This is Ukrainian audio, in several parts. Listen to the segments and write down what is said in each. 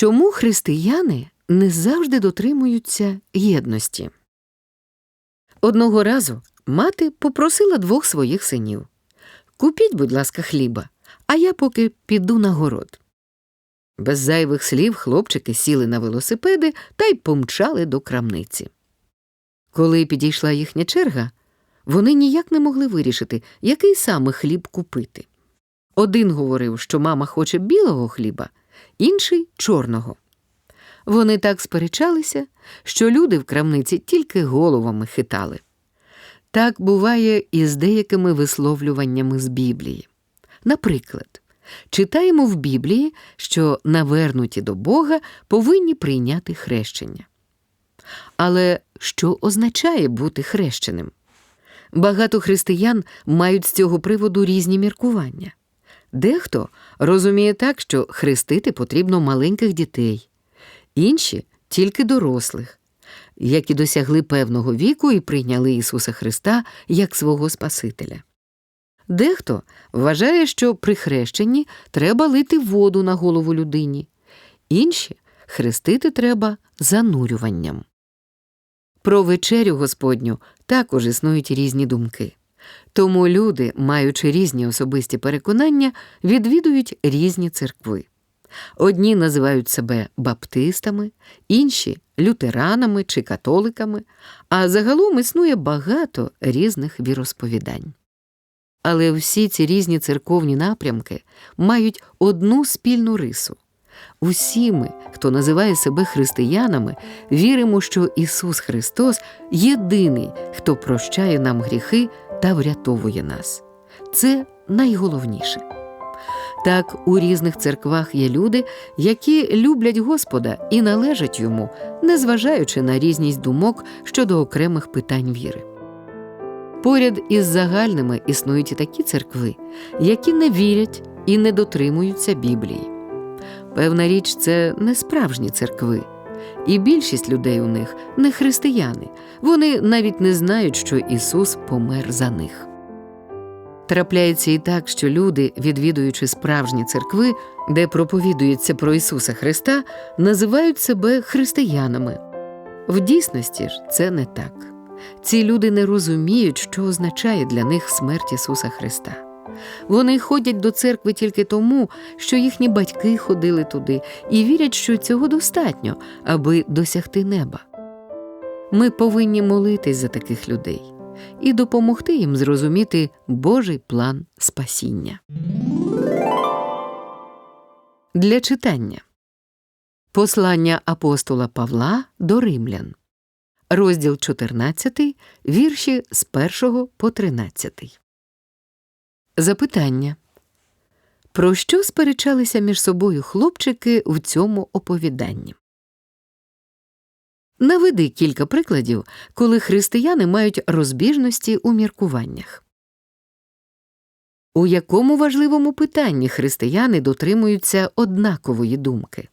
Чому християни не завжди дотримуються єдності? Одного разу мати попросила двох своїх синів Купіть, будь ласка, хліба, а я поки піду на город. Без зайвих слів хлопчики сіли на велосипеди та й помчали до крамниці. Коли підійшла їхня черга, вони ніяк не могли вирішити, який саме хліб купити. Один говорив, що мама хоче білого хліба, інший чорного. Вони так сперечалися, що люди в крамниці тільки головами хитали. Так буває і з деякими висловлюваннями з Біблії. Наприклад, читаємо в Біблії, що навернуті до Бога повинні прийняти хрещення. Але що означає бути хрещеним? Багато християн мають з цього приводу різні міркування. Дехто розуміє так, що хрестити потрібно маленьких дітей, інші тільки дорослих, які досягли певного віку і прийняли Ісуса Христа як свого Спасителя. Дехто вважає, що при хрещенні треба лити воду на голову людині, інші хрестити треба занурюванням. Про вечерю Господню також існують різні думки. Тому люди, маючи різні особисті переконання, відвідують різні церкви. Одні називають себе баптистами, інші лютеранами чи католиками, а загалом існує багато різних віросповідань. Але всі ці різні церковні напрямки мають одну спільну рису. Усі ми, хто називає себе християнами, віримо, що Ісус Христос єдиний, хто прощає нам гріхи та врятовує нас. Це найголовніше. Так, у різних церквах є люди, які люблять Господа і належать йому, незважаючи на різність думок щодо окремих питань віри. Поряд із загальними існують і такі церкви, які не вірять і не дотримуються Біблії. Певна річ, це не справжні церкви, і більшість людей у них не християни, вони навіть не знають, що Ісус помер за них. Трапляється і так, що люди, відвідуючи справжні церкви, де проповідується про Ісуса Христа, називають себе християнами. В дійсності ж це не так. Ці люди не розуміють, що означає для них смерть Ісуса Христа. Вони ходять до церкви тільки тому, що їхні батьки ходили туди і вірять, що цього достатньо, аби досягти неба. Ми повинні молитись за таких людей і допомогти їм зрозуміти Божий план спасіння. Для читання Послання апостола Павла до римлян, розділ 14, вірші з 1 по 13. Запитання Про що сперечалися між собою хлопчики в цьому оповіданні? Наведи кілька прикладів, коли християни мають розбіжності у міркуваннях. У якому важливому питанні християни дотримуються однакової думки?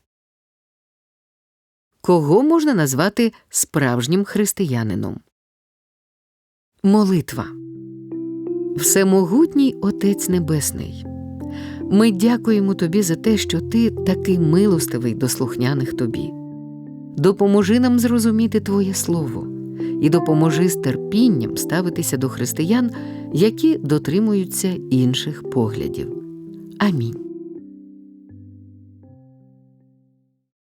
Кого можна назвати справжнім християнином? Молитва Всемогутній Отець Небесний. Ми дякуємо Тобі за те, що Ти такий милостивий до слухняних Тобі. Допоможи нам зрозуміти Твоє Слово і допоможи з терпінням ставитися до християн, які дотримуються інших поглядів. Амінь.